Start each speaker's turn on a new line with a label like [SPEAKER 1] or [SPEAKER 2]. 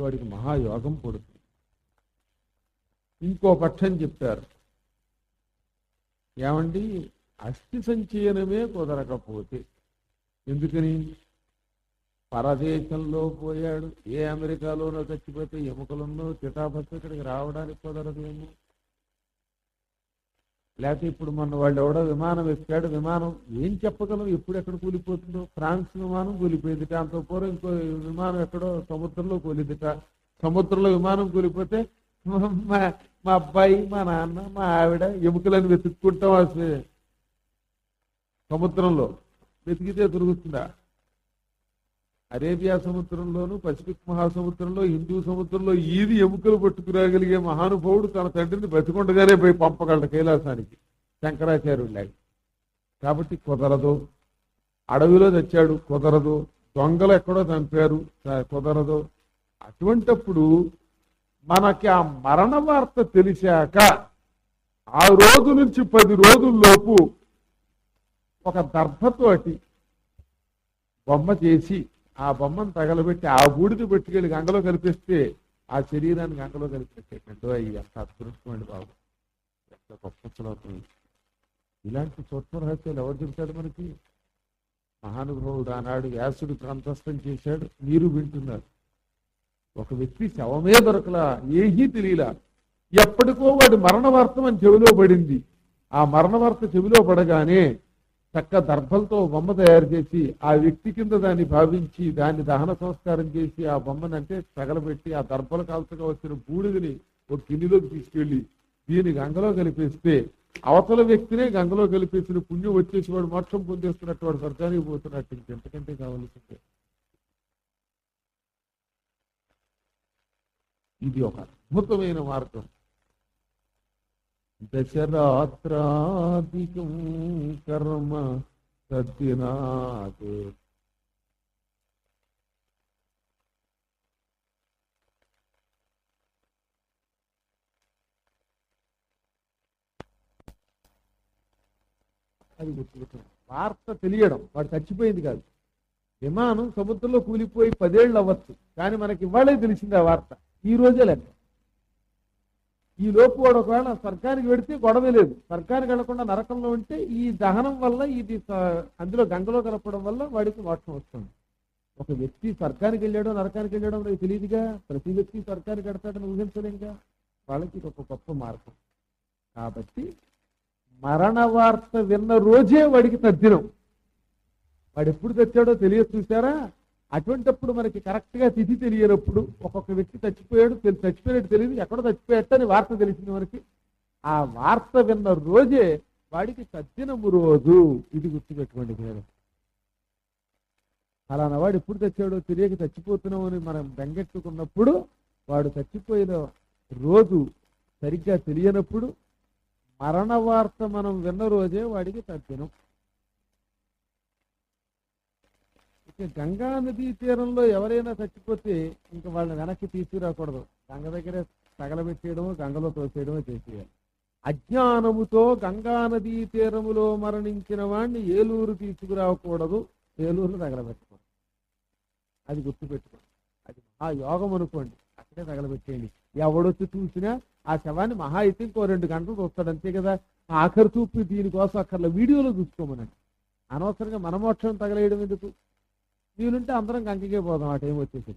[SPEAKER 1] వాడికి మహాయోగం పడుతుంది. ఇంకో పక్షం చెప్పారు ఏమండి? అస్థి సంచయనమే కుదరకపోతే ఎందుకని? పరదేశంలో పోయాడు. ఏ అమెరికాలోనో చచ్చిపోతే ఎముకలున్నో చిటాభస్సు ఇక్కడికి రావడానికి కుదరదేమో. లేకపోతే ఇప్పుడు మన వాళ్ళు ఎవడో విమానం ఎక్కాడు విమానం ఏం చెప్పగలం? ఎప్పుడు ఎక్కడ కూలిపోతుందో? ఫ్రాన్స్ విమానం కూలిపోయిందిట అంత పూర్వం ఇంకో విమానం ఎక్కడో సముద్రంలో కూలిదిట సముద్రంలో విమానం కూలిపోతే మా మా అబ్బాయి మా నాన్న మా ఆవిడ ఎముకలను వెతుక్కుంటాం అసలు. సముద్రంలో వెతికితే దొరుకుతుందా? అరేబియా సముద్రంలోను పసిఫిక్ మహాసముద్రంలో హిందూ సముద్రంలో ఈది ఎముకలు పట్టుకురాగలిగే మహానుభావుడు తన తండ్రిని బతికొండగానే పోయి పంపగలడు కైలాసానికి శంకరాచార్యుడు కాబట్టి కుదరదు. అడవిలో తెచ్చాడు కుదరదు. దొంగలు ఎక్కడో చంపారు కుదరదు. అటువంటప్పుడు మనకి ఆ మరణ వార్త తెలిసాక ఆ రోజు నుంచి పది రోజుల్లోపు ఒక దర్భతోటి బొమ్మ చేసి ఆ బొమ్మను తగలబెట్టి ఆ బూడిద పెట్టుకెళ్ళి గంగలో కనిపిస్తే ఆ శరీరాన్ని గంగలో కలిపేటట్టు అయ్యి ఎంత అదృష్టమండి బాబు. ఎంత గొప్ప శ్లోకం. ఇలాంటి సూక్ష్మ రహస్యాలు ఎవరు చెప్తాడు మనకి? మహానుభావుడు ఆనాడు వ్యాసుడు కంతస్థం చేశాడు. మీరు వింటున్నారు. ఒక వ్యక్తి శవమే దొరకలా ఏహీ తెలియలా. ఎప్పటికో వాడి మరణ వార్త మన చెవిలో పడింది. ఆ మరణ వార్త చెవిలో పడగానే చక్క దర్భలతో బొమ్మ తయారు చేసి ఆ వ్యక్తి కింద దాన్ని భావించి దాన్ని దహన సంస్కారం చేసి ఆ బొమ్మను అంటే తగలబెట్టి ఆ దర్భల కాల్చగా వచ్చిన బూడిదని ఒక గిన్నెలోకి తీసుకెళ్ళి దీన్ని గంగలో కలిపేస్తే అవతల వ్యక్తినే గంగలో కలిపేసిన పుణ్యం వచ్చేసి వాడు మోక్షం పొందేస్తున్నట్టు వాడు స్వర్గానికి పోతున్నట్టు ఇంకెంతకంటే కావాల్సిందే. ఇది ఒక అద్భుతమైన మార్గం. దశరాత్రాధికం కర్మ సద్దినాథ్ అది గుర్తుపెట్టుకోండి. వార్త తెలియడం వాడు చచ్చిపోయింది కాదు. విమానం సముద్రంలో కూలిపోయి పదేళ్ళు అవ్వచ్చు కానీ మనకి ఇవాళే తెలిసింది ఆ వార్త. ఈ రోజే లెక్క. ఈ లోపు వాడు ఒకవేళ స్వర్గానికి వెడితే గొడవ లేదు. స్వర్గానికి వెళ్ళకుండా నరకంలో ఉంటే ఈ దహనం వల్ల ఇది అందులో గంగలో కలపడం వల్ల వాడికి మోక్షం వస్తుంది. ఒక వ్యక్తి స్వర్గానికి వెళ్ళాడో నరకానికి వెళ్ళాడో మనకి తెలియదుగా. ప్రతి వ్యక్తి స్వర్గానికి వెడతాడని ఊహించలేంగా. వాళ్ళకి ఇది ఒక గొప్ప మార్గం. కాబట్టి మరణ వార్త విన్న రోజే వాడికి తద్దినం. వాడు ఎప్పుడు తెచ్చాడో తెలియదు చూసారా అటువంటప్పుడు మనకి కరెక్ట్గా తిథి తెలియనప్పుడు ఒక్కొక్క వ్యక్తి చచ్చిపోయాడు తెలి- చచ్చిపోయాడు తెలియదు. ఎక్కడో చచ్చిపోయాడు అని వార్త తెలిసింది మనకి. ఆ వార్త విన్న రోజే వాడికి సజ్జనము రోజు. ఇది గుర్తుపెట్టుకోండి నేను అలానా వాడు ఎప్పుడు తెచ్చాడో తెలియక చచ్చిపోతున్నాం అని మనం బెంగెట్టుకున్నప్పుడు వాడు చచ్చిపోయిన రోజు సరిగ్గా తెలియనప్పుడు మరణ వార్త మనం విన్న రోజే వాడికి తద్దినం ఇక గంగా నదీ తీరంలో ఎవరైనా చచ్చిపోతే ఇంకా వాళ్ళని వెనక్కి తీసుకురాకూడదు. గంగ దగ్గరే తగలబెట్టేయడము గంగలో తోసేయడమే చేసేయాలి. అజ్ఞానముతో గంగా నదీ తీరములో మరణించిన వాడిని ఏలూరు తీసుకురాకూడదు. ఏలూరు తగలబెట్టకూడదు అది గుర్తుపెట్టుకోండి. అది ఆ యోగం అనుకోండి. అక్కడే తగలబెట్టేయండి. ఎవడొచ్చి చూసినా ఆ శవాన్ని మహా అయితే ఇంకో రెండు గంటలు చూస్తాడు. అంతే కదా? ఆఖరి చూపు దీనికోసం అక్కర్లో. వీడియోలో చూసుకోమనండి. అనవసరంగా మన మోక్షం తగలేయడం ఎందుకు? వీలుంటే అందరం కంకికే పోదాం ఆ టైం వచ్చేసి